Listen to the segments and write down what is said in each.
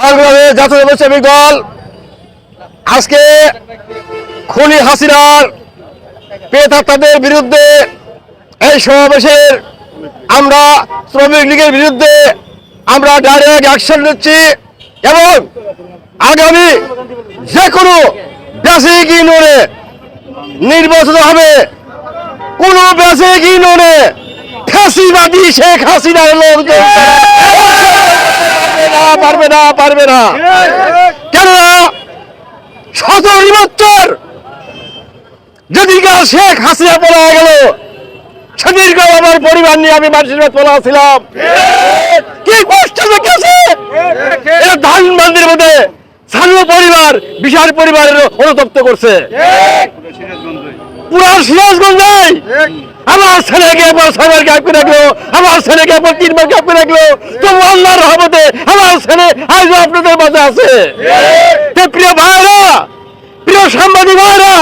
বাংলাদেশ জাতীয় দল। আজকে খুনি হাসিনার পেতাত্তাদের বিরুদ্ধে এই সমাবেশের আমরা শ্রমিক লীগের বিরুদ্ধে আমরা ডাইরেক্ট অ্যাকশন নিচ্ছি এবং আগামী যে কোনো বেসিক ইউনিয়নে নির্বাচন হবে। কোনো বেসিক ইউনিয়নে ফাঁসিবাদী শেখ হাসিনার লোকজন পারবে না পারবে না কেননা সতেরো বছর যেদিনকে শেখ হাসিনা পড়া গেল সেদিনকে আমার পরিবার নিয়ে আমি মানুষের পড়া ছিলাম কি মধ্যে স্থানীয় পরিবার, বিশাল পরিবারের অনুতপ্ত করছে। পুরা সিরাজগঞ্জে আমার ছেলেকে ছয়বার গ্যাপ করে রাখল, আমার ছেলেকে গ্যাপ করে রাখল। তবু আল্লাহর রহমতে আমার ছেলে আজ আপনাদের মাঝে আছে। তে প্রিয় ভাইরা, প্রিয় সাংবাদিক ভাইরা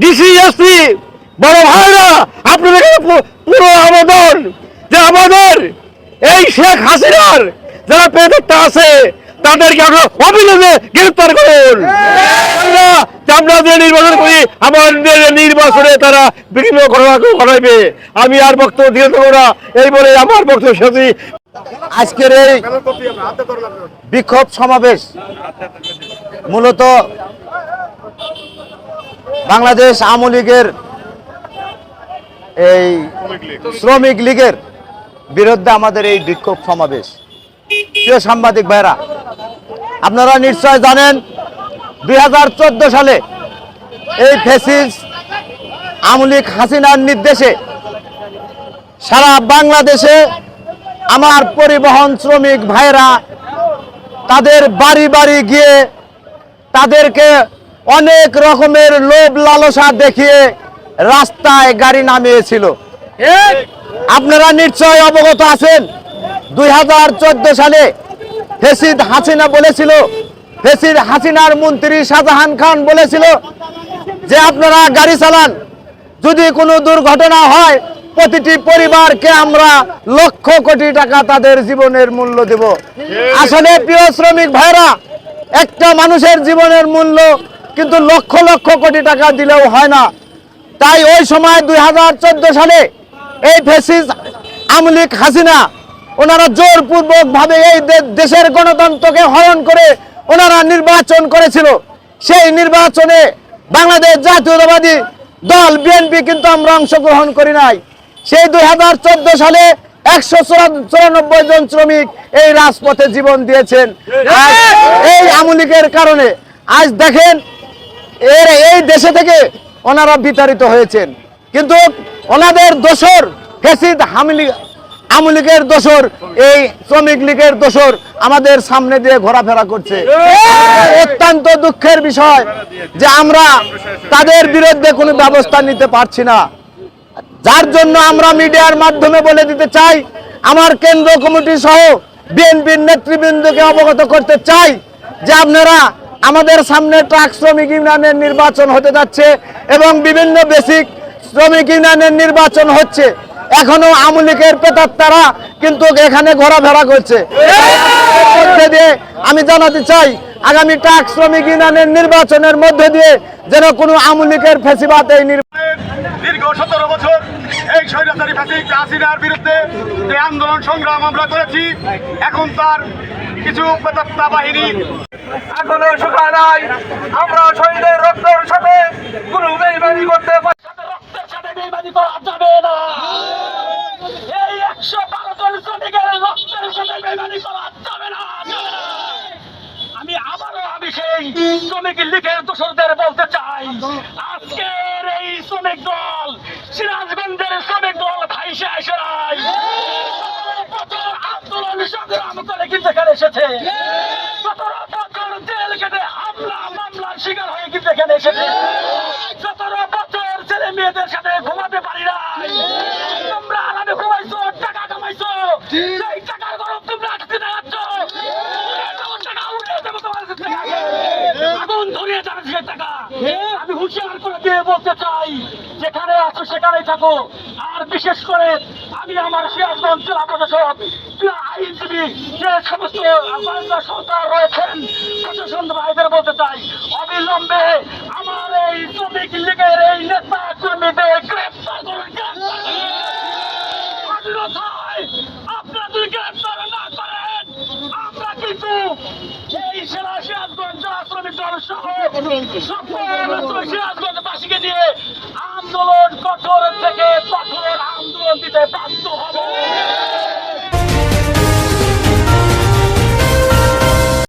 ডিসি এসপি বড় ভাইরা, আপনাদের পুরো আবেদন যে আমাদের এই শেখ হাসিনার যারা প্রেতাত্মা আছে, তাদেরকে আপনারা অবিলম্বে গ্রেফতার করুন। আমরা আমরা যে নির্বাচন করি আমাদের নির্বাচনে তারা বিভিন্ন ঘটনা ঘটাইবে। আমি আর বক্তব্য দিয়ে দেবো না, এই বলে আমার বক্তব্য শেষ আজকের এই বিক্ষোভ সমাবেশ মূলত বাংলাদেশ আওয়ামী লীগের এই শ্রমিক লীগের বিরুদ্ধে আমাদের এই বিক্ষোভ সমাবেশ। প্রিয় সাংবাদিক ভাইরা আপনারা নিশ্চয় জানেন দু হাজার চোদ্দ সালে এই ফেসিস আওয়ামী লীগ হাসিনার নির্দেশে সারা বাংলাদেশে আমার পরিবহন শ্রমিক ভাইরা তাদের বাড়ি বাড়ি গিয়ে তাদেরকে অনেক রকমের লোভ লালসা দেখিয়ে রাস্তায় গাড়ি নামিয়েছিল। আপনারা নিশ্চয় অবগত আছেন। দুই হাজার চোদ্দ সালে হেসিদ হাসিনা বলেছিল হেসিদ হাসিনার মন্ত্রী শাহজাহান খান বলেছিল যে, আপনারা গাড়ি চালান। যদি কোনো দুর্ঘটনা হয়, প্রতিটি পরিবারকে আমরা লক্ষ কোটি টাকা তাদের জীবনের মূল্য দেব। আসলে প্রিয় শ্রমিক ভাইরা একটা মানুষের জীবনের মূল্য কিন্তু লক্ষ লক্ষ কোটি টাকা দিলেও হয় না। তাই ওই সময় দুই হাজার চোদ্দ সালে এই ফেসিস আমলিক হাসিনা, ওনারা জোরপূর্বক ভাবে এই দেশের গণতন্ত্রকে হরণ করে ওনারা নির্বাচন করেছিল। সেই নির্বাচনে বাংলাদেশ জাতীয়তাবাদী দল, বিএনপি কিন্তু আমরা অংশগ্রহণ করি নাই। সেই দুই সালে একশো চুরানব্বই জন শ্রমিক এই রাজপথে জীবন দিয়েছেন। এই আমলিকের কারণে আজ দেখেন, এর এই দেশে থেকে ওনারা বিতাড়িত হয়েছেন। কিন্তু ওনাদের দোসর ফেসিদ হামলি আওয়ামী লীগের দোসর এই শ্রমিক লীগের দোসর আমাদের সামনে দিয়ে ঘোরাফেরা করছে। অত্যন্ত দুঃখের বিষয় যে আমরা তাদের বিরুদ্ধে কোনো ব্যবস্থা নিতে পারছি না। যার জন্য আমরা মিডিয়ার মাধ্যমে বলে দিতে চাই আমার কেন্দ্র কমিটি সহ বিএনপির নেতৃবৃন্দকে অবগত করতে চাই যে আপনারা আমাদের সামনে ট্রাক শ্রমিক ইউনিয়নের নির্বাচন হতে যাচ্ছে এবং বিভিন্ন বেসিক শ্রমিক ইউনিয়নের নির্বাচন হচ্ছে। এখনও আমলিকের পেতাত্তারা কিন্তু এখানে ঘোরাফেরা করছে। আমি জানাতে চাই, আগামী ট্রাক শ্রমিক ইউনিয়নের নির্বাচনের মধ্যে দিয়ে যেন কোনো আমলিকের ফেসিবাদ এই দীর্ঘ সতেরো বছর এই বিরুদ্ধে আন্দোলন সংগ্রাম আমরা করেছি, এখন তার কিছু এখনও আমরা শহীদের রক্তের সাথে করতে পারি রক্তের সাথে বেইমানি করা যাবে না এই একশো বারো জন শ্রমিকের রক্তের সাথে বেইমানি করা যাবে না যাবে না। আমি আবারও আমি সেই শ্রমিক লীগের দোষরদের বলতে চাই। আজকের এই শ্রমিক দল, সিরাজগঞ্জের শ্রমিক দল ভাইসে বছর আন্দোলন সংগ্রাম করে কিন্তু এখানে এসেছে। জেল কেটে হামলা, মামলার শিকার হয়ে কিন্তু এখানে এসেছে। সতেরো বছর ছেলে মেয়েদের সাথে ঘুমাতে পারি নাই। হাজার টাকা। আমি হুঁশিয়ার করে দিয়ে বলতে চাই যেখানে আছো সেখানেই থাকো। আর বিশেষ করে আমি আমার সিরাজগঞ্জ জেলা প্রশাসক আইনজীবী যে সমস্ত গোয়েন্দা সংস্থা রয়েছেন প্রশাসন ভাইদের বলতে চাই অবিলম্বে আমার এই শ্রমিক লীগের এই নেতা কর্মীদের গ্রেপ্তার করুন। গ্রেপ্তার করুন। অন্যথায় আন্দোলন কঠোর থেকে কঠোর আন্দোলন দিতে বাধ্য হবে।